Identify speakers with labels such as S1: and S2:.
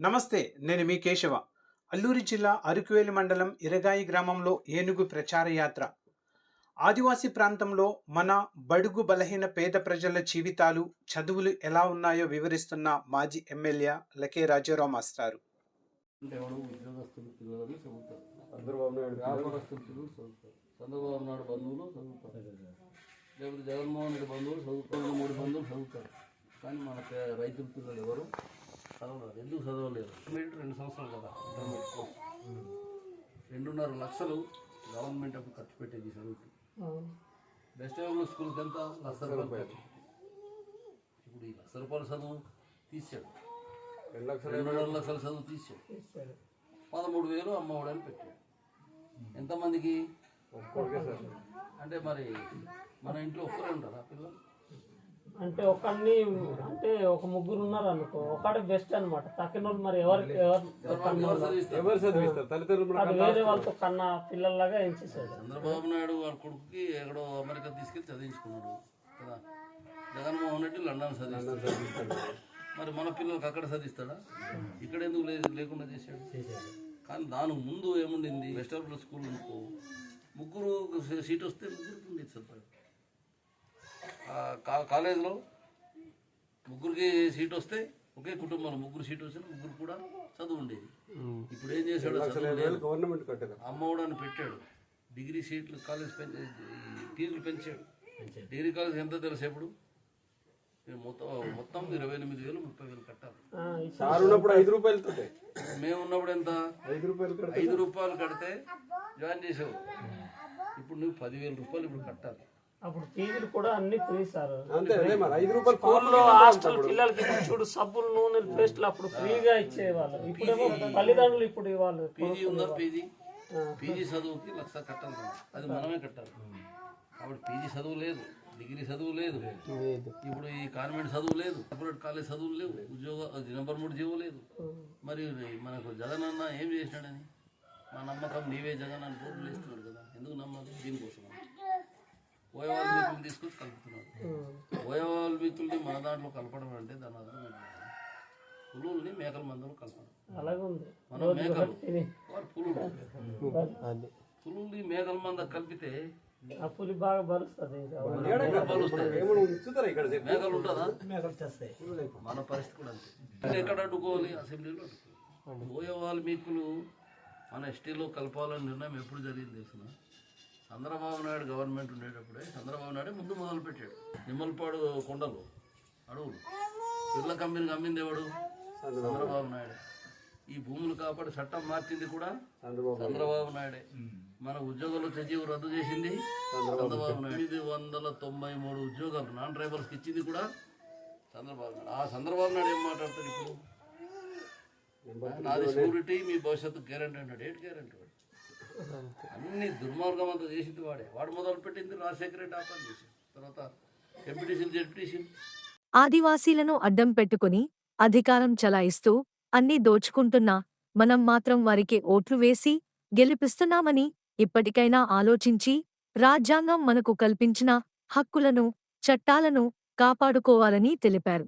S1: నమస్తే నేను మీ కేశవ. అల్లూరి జిల్లా అరకువేలి మండలం ఇరగాయి గ్రామంలో ఏనుగు ప్రచార యాత్ర. ఆదివాసీ ప్రాంతంలో మన బడుగు బలహీన పేద ప్రజల జీవితాలు చదువులు ఎలా ఉన్నాయో వివరిస్తున్న మాజీ ఎమ్మెల్యే లకే రాజారావు మాస్టారు.
S2: చంద్రబాబు నాయుడు
S3: బంధువులు చదువుతారు. లేకపోతే జగన్మోహన్ రెడ్డి బంధువులు చదువుతారు. మూడు బంధువులు చదువుతారు. కానీ మన రైతుల పిల్లలు ఎవరు? చదవలేరు ఎందుకు చదవలేరు మీరు రెండు సంవత్సరాలు కదా ఇంటర్మీడియట్ కోర్స్ రెండున్నర లక్షలు గవర్నమెంట్ అప్పుడు ఖర్చు పెట్టేది చదువుకి. బెస్ట్ ఎవరు స్కూల్కి ఎంత? లక్ష రూపాయలు. ఇప్పుడు ఈ లక్ష రూపాయల చదువు తీసాడు
S2: రెండు లక్షల
S3: రెండున్నర లక్షల చదువు తీసాడు పదమూడు వేలు అమ్మఒడని పెట్టాడు. ఎంతమందికి? అంటే మరి మన ఇంట్లో ఒక్కరే ఉంటారా పిల్లలు?
S4: అంటే ఒకరిని అంటే ఒక ముగ్గురు ఉన్నారు అనుకో ఒకటి బెస్ట్ అన్నమాట. తక్కిన వాళ్ళు మరి ఎవరు ఎవరు
S3: చదివిస్తారు?
S2: తల్లిదండ్రులు
S4: అది వేరే వాళ్ళతో కన్నా పిల్లల్లాగా ఎంచేసాడు
S3: చంద్రబాబు నాయుడు వాళ్ళ కొడుకుకి ఎక్కడో అమెరికా తీసుకెళ్ళి చదివించుకున్నాడు కదా. జగన్మోహన్ రెడ్డి లండన్ చదివిస్తాడు. మరి మన పిల్లలకి అక్కడ చదివిస్తాడా? ఇక్కడ ఎందుకు లేకుండా చేశాడు? కానీ దానికి ముందు ఏముండింది? వెస్టర్న్ స్కూల్ అనుకో. ముగ్గురు సీట్ వస్తే ముగ్గురికి ఉండేది సరిపడ కా- కాలేజీలో ముగ్గురికి సీట్ వస్తే ఒకే కుటుంబంలో ముగ్గురు సీట్ వచ్చిన ముగ్గురు కూడా చదువు ఉండేది. ఇప్పుడు ఏం చేశాడు
S2: గవర్నమెంట్
S3: అమ్మఒడని పెట్టాడు. డిగ్రీ సీట్లు కాలేజ్ పెంచ ఫీజులు పెంచాడు. డిగ్రీ కాలేజ్ ఎంత తెలుసు ఎప్పుడు? మేము మొత్తం మొత్తం ఇరవై ఎనిమిది వేలు ముప్పై వేలు కట్టాలి.
S2: సార్ ఉన్నప్పుడు ఐదు రూపాయలతో
S3: మేము ఉన్నప్పుడు ఎంత?
S2: ఐదు రూపాయలు కడితే
S3: ఐదు రూపాయలు కడితే జాయిన్ చేసావు ఇప్పుడు నువ్వు పదివేల రూపాయలు ఇప్పుడు కట్టాలి.
S4: అప్పుడు ఫీజులు కూడా అన్ని ఫ్రీ సార్.
S2: అంతే అదే మరి. ఐదు రూపాయలు
S4: స్కూల్లో హాస్టల్ పిల్లలకి ఇప్పుడు చూడు సబ్బులు నూనెలు పేస్టులు అప్పుడు ఫ్రీగా ఇచ్చేవాళ్ళు. ఇప్పుడేమో తల్లిదండ్రులు ఇప్పుడు ఇవ్వాలి
S3: పీజీ ఉందా పీజీ? పీజీ చదువుకి లక్ష కట్టాలి. అది మనమే కట్టాలి. కాబట్టి పీజీ చదువు లేదు డిగ్రీ చదువు లేదు. ఇప్పుడు ఈ కాన్వెంట్ చదువు లేదు కార్పొరేట్ కాలేజ్ చదువులు లేవు ఉద్యోగ నెంబర్ మూడు జీవో లేదు. మరి మనకు జగన్ అన్న ఏం చేసినాడని? మా నమ్మకం నీవే జగన్ అని బోర్డులు వేస్తున్నాడు కదా. ఎందుకు నమ్మాలి దీనికోసం ఓయవాళ్ళ మిత్రులు తీసుకొచ్చి కలుపుతున్నాడు ఓయవాళ్ళ మిత్రుల్ని మన దాంట్లో కలపడం అంటే దాని అర్థం? పులుల్ని మేకల మందలో కలపడం.
S4: అలాగే ఉంది
S3: మనం మేకలు. వారు పులులు. పులుల్ని మేకల మంద కలిపితే
S4: పులి బాగా
S2: చెప్పు.
S3: మేకలు ఉంటుందా? మన పరిస్థితి కూడా అంతే. అంటే ఎక్కడ అడ్డుకోవాలి? అసెంబ్లీలో అడ్డుకోవాలి. పోయే వాల్మీకులు మన ఎస్టీలో కలపాలని నిర్ణయం ఎప్పుడు జరిగింది తెలుసిన? చంద్రబాబు నాయుడు గవర్నమెంట్ ఉండేటప్పుడే చంద్రబాబు నాయుడు ముందు మొదలు పెట్టాడు. నిమ్మలపాడు కొండలు అడవులు. పిల్ల కంపెనీకి అమ్మింది ఎవడు? చంద్రబాబు నాయుడు. ఈ భూములు కాపాడి చట్టం మార్చింది కూడా
S2: చంద్రబాబు
S3: నాయుడే. మన ఉద్యోగాలు సజీవు రద్దు చేసింది చంద్రబాబు నాయుడు. ఎనిమిది వందల తొంభై మూడు ఉద్యోగాలు నాన్ డ్రైవర్స్కి ఇచ్చింది కూడా చంద్రబాబు నాయుడు. ఆ చంద్రబాబు నాయుడు ఏం మాట్లాడతారు ఇప్పుడు? నాది సెక్యూరిటీ మీ భవిష్యత్తు గ్యారంటీ అంటాడు. ఏంటి గ్యారంటీ అన్ని దుర్మార్గం అంతా చేసింది వాడే. వాడు మొదలు పెట్టింది రాజశేఖర రెడ్డి ఆపని చేసి తర్వాత ఎంపీటీసీలు జెడ్పీటీసీలు
S5: ఆదివాసీలను అడ్డం పెట్టుకుని అధికారం చలాయిస్తూ అన్ని దోచుకుంటున్నా మనం మాత్రం వారికి ఓట్లు వేసి గెలిపిస్తున్నామని ఇప్పటికైనా ఆలోచించి రాజ్యాంగం మనకు కల్పించిన హక్కులను చట్టాలను కాపాడుకోవాలని తెలిపారు.